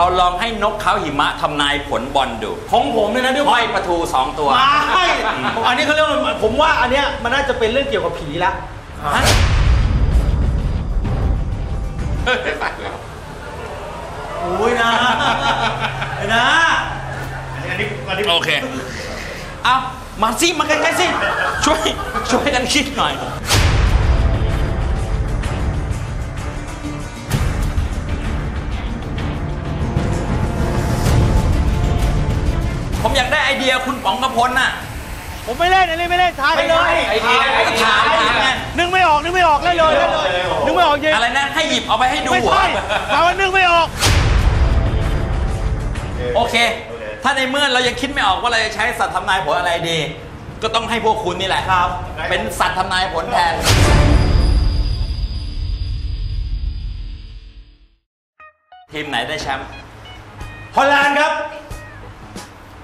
เราลองให้นกเขาหิมะทำนายผลบอลดูของผมเนี่ยนะด้วยห้อยประทูสองตัว ไม่ผมอันนี้เขาเรียกว่าผมว่าอันเนี้ยมันน่าจะเป็นเรื่องเกี่ยวกับผีละฮะ โอ้ยนะนะอันนี้อันนี้โอเค เอามาสิ มาใกล้ๆสิ ช่วย ช่วยกันคิดหน่อย ป๋องกระพลน่ะผมไม่เล่นอันนี้ไม่เล่นทายไปเลยไอเดียก็ถามถามไงนึกไม่ออกนึกไม่ออกเล่นเลยเล่นเลยนึกไม่ออกจริงอะไรนะให้หยิบเอาไปให้ดูไม่เหรอใช่ถามว่านึกไม่ออก โอเค ถ้าในเมื่อเรายังคิดไม่ออกว่าเราจะใช้สัตว์ทำนายผลอะไรดี ก็ต้องให้พวกคุณนี่แหละครับ เป็นสัตว์ทำนายผลแทนทีมไหนได้แชมป์ฮอลแลนด์ครับ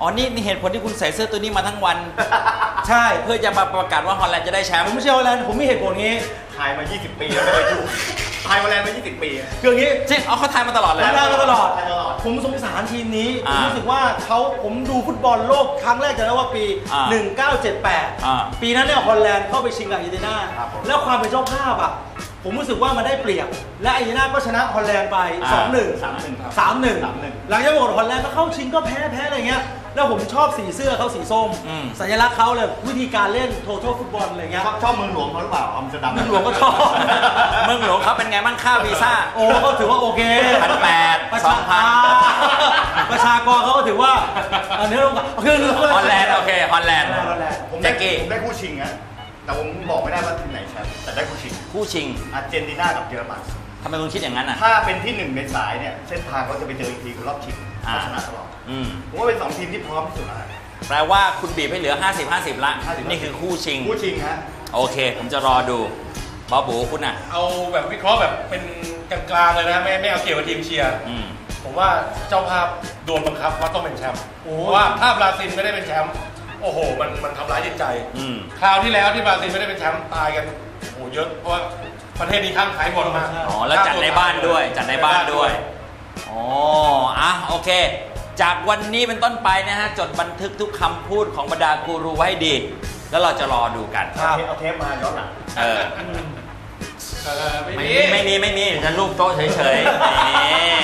อ๋อนี่นี่เหตุผลที่คุณใส่เสื้อตัวนี้มาทั้งวัน ใช่เพื่อจะมาประกาศว่าฮอลแลนด์จะได้แชมป์ผมไม่ใช่ฮอลแลนด์ผมมีเหตุผลงี้ทายมา 20 ปีแล้วไม่เคยถูกทายมาแล้วมา 20 ปีอะคืออย่างนี้จริงเอาเขาทายมาตลอดเลยทำได้มาตลอดทายตลอด ผมสงสารทีมนี้ ผอ่ามรู้สึกว่าเขาผมดูฟุตบอลโลกครั้งแรกจะได้ว่าปี อ่า1978อ่าปีนั้นเนี่ยฮอลแลนด์เข้าไปชิงกับอาร์เจนตินาครับผม แล้วความเป็นเจ้าภาพอะ ผมรู้สึกว่ามันได้เปรียบ และอาร์เจนตินาก็ชนะฮอลแลนด์ไป 2-1 3-1ครับ 3-1 3-1 หลังจากหมดฮอลแลนด์ก็เข้าชิงก็แพ้แพ้อะไรเงี้ย แล้วผมชอบสีเสื้อเขาสีส้ม อืม สัญลักษณ์เขาเลยวิธีการเล่นโท t a l ฟุตบอลอะไรเงี้ยชอบชอบเมืองหลวงเขาหรือเปล่าอัมสเตอร์ดัม เมืองหลวงก็ชอบ เมืองหลวงเขาเป็นไงบ้างค่าวีซ่า โอ้ก็ถือว่าโอเคพันแปดประสชาองพัน ประชากรเขาก็ถือว่าอันนี้ลงคือฮอลแลนด์โอเคฮอลแลนด์ ฮอลแลนด์ ผมได้แจ็คกี้ ผมได้คู่ชิงอะแต่ผมบอกไม่ได้ว่าทีมไหนแชมป์แต่ได้คู่ชิง คู่ชิงอาร์เจนตินากับเยอรมัน ทำไมคุณคิดอย่างนั้นอะ ถ้าเป็นที่หนึ่งในสายเนี่ย เส้นทางเขาจะไปเจออีกทีคือรอบชิงอ่า เขาชนะตลอด อืมผมว่าเป็นสองทีมที่พร้อมที่สุดแล้ว แปลว่าคุณบีบให้เหลือ 50 50 ละ 50 นี่คือคู่ชิงคู่ชิงฮะโอเค ผมจะรอดูบอบูคุณอะ เอาแบบวิเคราะห์แบบเป็นกลางๆเลยนะไม่ไม่เอาเกี่ยวกับทีมเชียร์อืม ผมว่าเจ้าภาพโดนบังคับว่าต้องเป็นแชมป์เพราะว่าถ้าบราซิลไม่ได้เป็นแชมป์โอ้โห มันมันทำร้ายจิตใจ อืม คราวที่แล้วที่บราซิลไม่ได้เป็นแชมป์ตายกันโอ้โหเยอะเพราะว่าประเทศนี้ข้างขายบอลมากอ๋อแล้วจัดในบ้านด้วยจัดในบ้านด้วย อ๋ออะโอเค จากวันนี้เป็นต้นไปนะฮะ จดบันทึกทุกคำพูดของบรรดากูรูไว้ให้ดี แล้วเราจะรอดูกัน เอาเทปเอาเทปมาย้อนหลังเออ เออไม่ไม่มี มีไม่มีไม่มีจะรูปโต๊ะเฉยๆนี่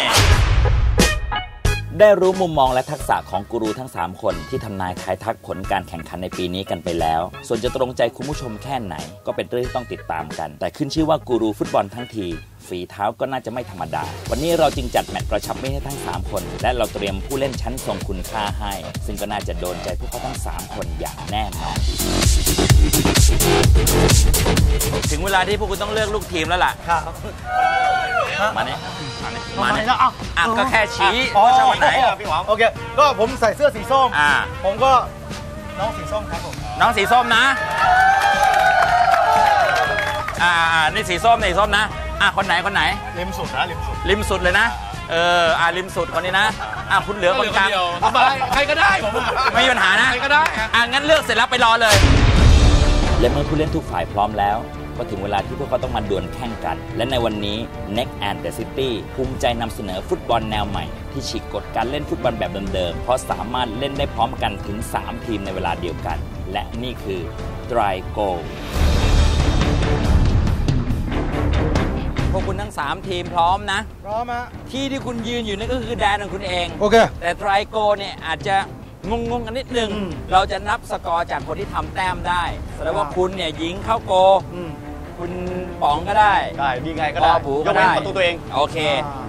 ได้รู้มุมมองและทักษะของกูรูทั้ง 3 คนที่ทำนายทายทักผลการแข่งขันในปีนี้กันไปแล้ว ส่วนจะตรงใจคุณผู้ชมแค่ไหน ก็เป็นเรื่องที่ต้องติดตามกัน แต่ขึ้นชื่อว่ากูรูฟุตบอลทั้งทีฝีเท้าก็น่าจะไม่ธรรมดา วันนี้เราจึงจัดแมตช์กระชับมิตรให้ทั้ง 3 คน และเราเตรียมผู้เล่นชั้นทรงคุณค่าให้ ซึ่งก็น่าจะโดนใจพวกเขาทั้ง 3 คนอย่างแน่นอน ถึงเวลาที่พวกคุณต้องเลือกลูกทีมแล้วล่ะ ครับ มาเนี่ยมาเนี่ยมามาไหนเนี่ยแล้วอะอะก็แค่ชี้อ๋อว่าชอบวันไหนพี่หวังโอเค ก็ผมใส่เสื้อสีส้มอ่าผมก็น้องสีส้มครับผมน้องสีส้มนะอ่าอ่านี่สีส้มนี่สีส้มนะอะคนไหนคนไหนริมสุดนะริมสุดริมสุดเลยนะเอออ่าริมสุดคนนี้นะ อะคุณเหลือคนกลางเดียวสบายใครก็ได้ผมไม่มีปัญหานะ ใครก็ได้อะอะงั้นเลือกเสร็จแล้วไปรอเลย และเมื่อผู้เล่นทุกฝ่ายพร้อมแล้ว ก็ถึงเวลาที่พวกเขาต้องมาดวลแข่งกัน และในวันนี้ Neck and the City ภูมิใจนำเสนอฟุตบอลแนวใหม่ ที่ฉีกกฎการเล่นฟุตบอลแบบเดิมๆ เพราะสามารถเล่นได้พร้อมกันถึง 3 ทีมในเวลาเดียวกัน และนี่คือ Dry Goal พวกคุณทั้ง 3 ทีมพร้อมนะ พร้อมฮะที่ที่คุณยืนอยู่นี่ก็คือแดนของคุณเอง โอเค แต่ไตรโกเนี่ยอาจจะงงงๆกันนิดนึงอืมเราจะนับสกอร์จากคนที่ทำแต้มได้แสดงว่าคุณเนี่ยยิงเข้าโกอืม คุณป๋องก็ได้ได้ดีไงก็ปได้อผูยก็กเว้นได้ประตูตัวเอง โอเคอ่า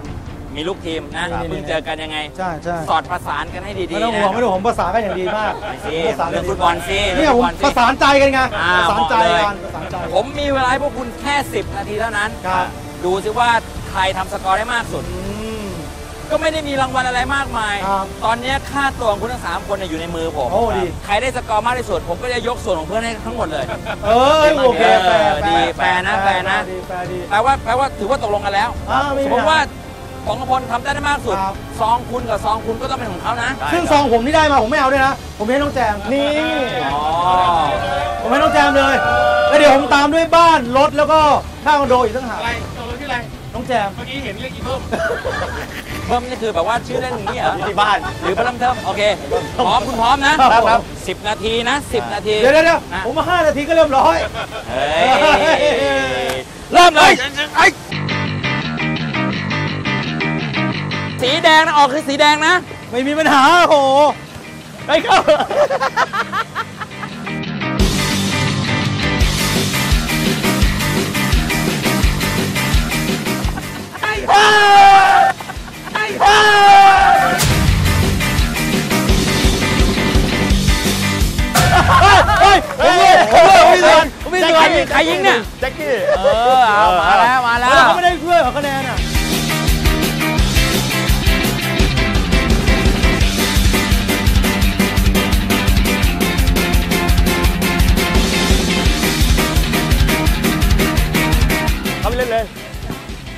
มีลูกทีมนะครับเพิ่งเจอกันยังไง ใช่ใช่สอดประสานกันให้ดีๆไม่ต้องห่วงนะไม่ต้องห่วงภาษานกันอย่างดีมากไปสิประสานกัเรื่องฟุตบอลสิเนี่ยผมเรื่องฟุตบอลสิประสานใจกันไงอ่าประสานใจเหมาะเลยกันประสานใจผมมีเวลาให้พวกคุณแค่ 10 นาทีเท่านั้น ครับ ดูสิว่าใครทำสกอร์ได้มากสุด อืม ก็ไม่ได้มีรางวัลอะไรมากมาย ครับตอนนี้ค่าตัวของคุณทั้งสามคนเนี่ยอยู่ในมือผมโอ้ดี ใครได้สกอร์มากที่สุดผมก็จะยกส่วนของเพื่อนให้ทั้งหมดเลย เออโอเคแฟร์เออดีแฟร์นะแฟร์นะ ดีแฟร์ดีแปลว่าแปลว่าถือว่าตกลงกันแล้ว อ่าไม่สมีมปัญหามติว่าของกพลทำได้มากสุดครับ ซองคุณกับซองคุณก็ต้องเป็นของเขานะซึ่งซองผมที่ได้มาผมไม่เอาด้วยนะ ผมให้น้องแจมนี่ อ๋อผมให้น้องแจมเลย แล้วเดี๋ยวผมตามด้วยบ้านรถแล้วก็ค่าคอนโดอีกตั้งหากอะไรตกลงที่ออะไรน้องแจม เมื่อกี้เห็นเรียกอีเพิ่ม เพิ่มนี่คือแบบว่าชื่อเล่นอย่างนี้เหรอที่บ้าน หรือพลังเทิมโอเคพร้อมคุณพร้อมนะครับครับ สิบนาทีนะสิบนาทีเดี๋ยวเดี๋ยวเดี๋ยวอะผมมาห้านาทีก็เริ่มร้อย เฮ้ยเริ่มเลยสีแดงนะออกคือสีแดงนะ ไม่มีปัญหาโอ้โหไปเข้า ยิงเนี่ย แจ็คกี้ เออเอามาแล้วมาแล้วแล้วเขาไม่ได้ช่วยขอคะแนนอะเขาไปเล่นเลย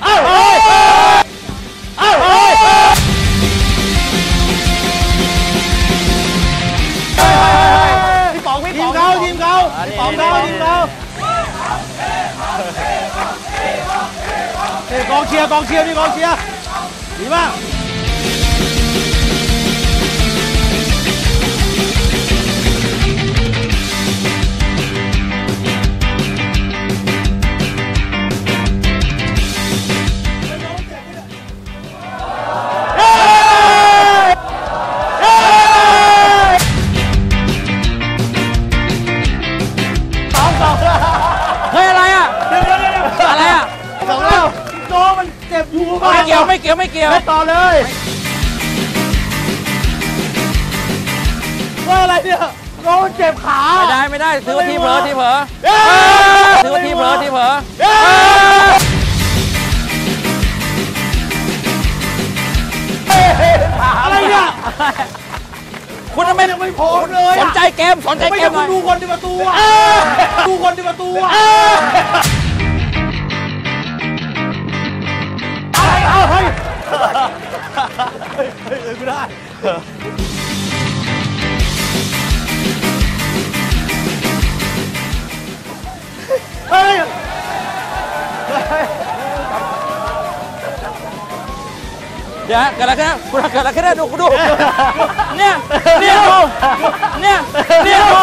เอ้าเฮ้ยเอ้าเฮ้ยพี่ป๋องพี่ป๋องทีมเขาทีมเขาพี่ป๋องเขาทีมเขา เฮ้ยกองเชีย ยวไม่เกี่ยวไปต่อเลยว่าอะไรเนี่ยโจมันเจ็บขาไม่ได้ไม่ได้ถือว่าทีเผลอทีเผลอเอ้ยถือว่าทีเผลอทีเผลอเอ้ยอะไรเนี่ยคุณทำไมยังไม่พอเลยสอะนใจเกมสนใจไม่เกใช่มหคุน่ณอยดูคนที่ประตูอะดูคนที่ประตูอะ เฮ้ยเฮ้ยเฮ้ยไม่ได้ เฮ้ยเดี๋ยวเกิดอะไรขึ้นนะคุณเกิดอะไรขึ้นนะดูคุณดูเนี่ยเนี่ยดูเนี่ยเนี่ยดู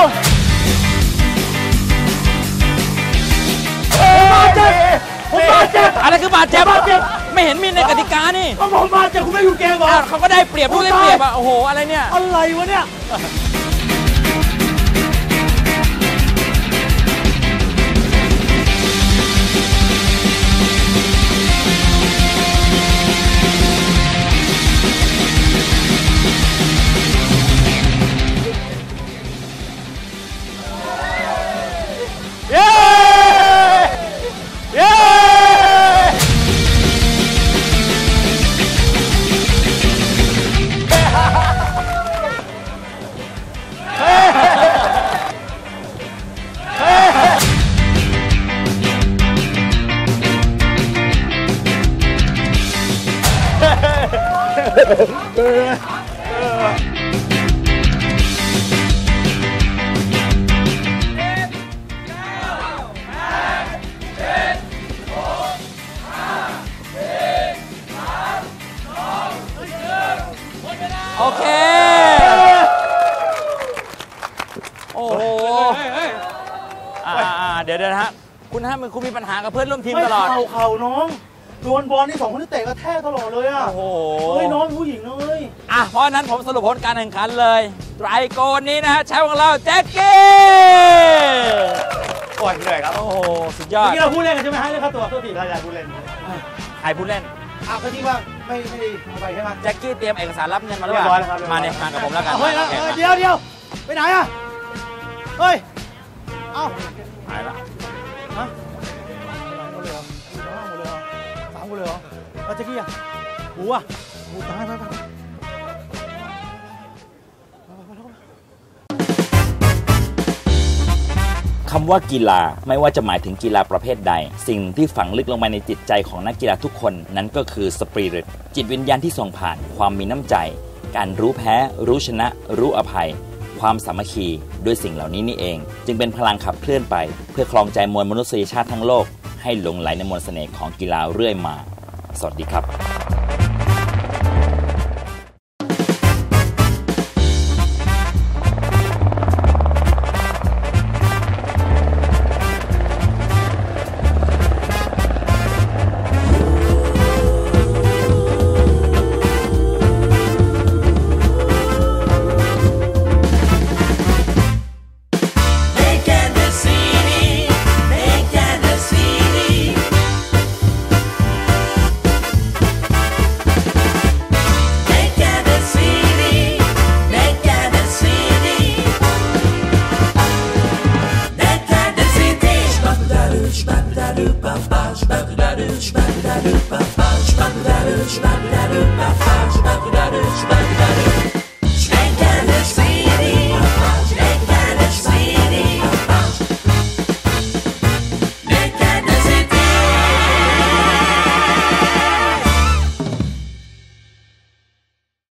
ผมบาดเจ็บผมบาดเจ็บอะไรคือบาดเจ็บ ไม่เห็นมีในกติกานี่ก็ผมบาดเจ็บคุณไม่อยู่เกมเหรออ้าวเขาก็ได้เปรียบผู้ได้เปรียบอะโอ้โหอะไรเนี่ย อะไรวะเนี่ยเย้ คุณฮะมันคุณมีปัญหากับเพื่อนร่วมทีมไม่ตลอดเข่าเข่าน้องโดนบอลนี่สองคนที่เตะกระแทกตลอดเลยอะโอ้โหเฮ้ยน้องเป็นผู้หญิงนะเลยอะเพราะฉะนั้นผมสรุปผลการแข่งขันเลยไตรโกนนี้นะฮะแชมป์ของเราแจ็คกี้โอ้ยเหนื่อยครับโอ้โหสุดยอเมื่อดกี้เราพูดเล่นกันใช่ไหมฮะเรื่องค่าตัวโทษทีถ้าอยากพูดเล่นใครผู้เล่นอะก็ที่ว่าไม่ไม่ได้เอาไปใช่ไหมแจ็คกี้เตรียมเอกสารรับเงินมาหรือเปเรียบร้อยแล้วครัล่าบมาเนี่ยมากับผมแล้วกันเอาเฮ้ยแล้วโอเคเออมาเดี๋ยวเดี๋ยวไปไหนอะเฮ้ยเอ้าหายละ สามคนเลยเหรอแล้วแจ็คกี้อะหมูอะหมูตายไปไปไปคำว่ากีฬาไม่ว่าจะหมายถึงกีฬาประเภทใด สิ่งที่ฝังลึกลงไปในจิตใจของนักกีฬาทุกคนนั้นก็คือสปิริตจิตวิญญาณที่ส่งผ่าน ความมีน้ำใจ การรู้แพ้ รู้ชนะ รู้อภัย ความสามัคคีด้วยสิ่งเหล่านี้นี่เอง จึงเป็นพลังขับเคลื่อนไป เพื่อคลองใจมวลมนุษยชาติทั้งโลก ให้หลงไหลในมนต์เสน่ห์ของกีฬาเรื่อยมา สวัสดีครับ Bye.